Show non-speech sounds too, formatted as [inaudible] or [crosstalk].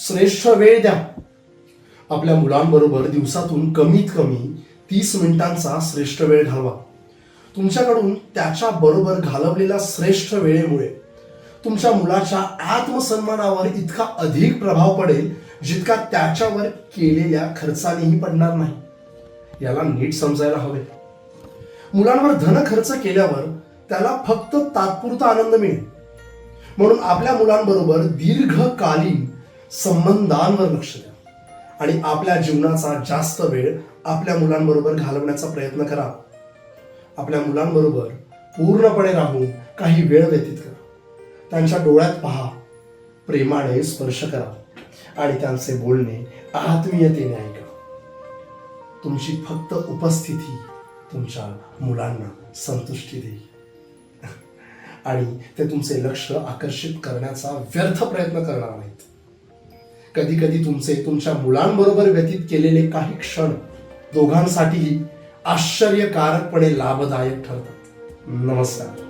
श्रेष्ठ वेळ द्या. आपल्या मुलांबरोबर दिवसातून कमीत कमी तीस मिनिटांचा श्रेष्ठ वेळ घालवा. तुमच्याकडून त्याच्या बरोबर घालवलेल्या श्रेष्ठ वेळेमुळे तुमच्या मुलाच्या आत्मसन्मानावर इतका अधिक प्रभाव पडेल जितका त्याच्यावर केलेल्या खर्चानेही पडणार नाही. याला नीट समजायला हवे. मुलांवर धन खर्च केल्यावर त्याला फक्त तात्पुरता आनंद मिळेल. म्हणून आपल्या मुलांबरोबर दीर्घकालीन संबंधांवर लक्ष द्या. आणि आपल्या जीवनाचा जास्त वेळ आपल्या मुलांबरोबर घालवण्याचा प्रयत्न करा. आपल्या मुलांबरोबर पूर्णपणे राहून काही वेळ व्यतीत करा. त्यांच्या डोळ्यात पहा. प्रेमाने स्पर्श करा. आणि त्यांचे बोलणे आत्मीयतेने ऐका. तुमची फक्त उपस्थिती तुमच्या मुलांना संतुष्टी देईल. [laughs] आणि ते तुमचे लक्ष आकर्षित करण्याचा व्यर्थ प्रयत्न करणार नाहीत. कधी कधी तुमचे तुमच्या मुलांबरोबर व्यतीत केलेले काही क्षण दोघांसाठीही आश्चर्यकारकपणे लाभदायक ठरतात. नमस्कार.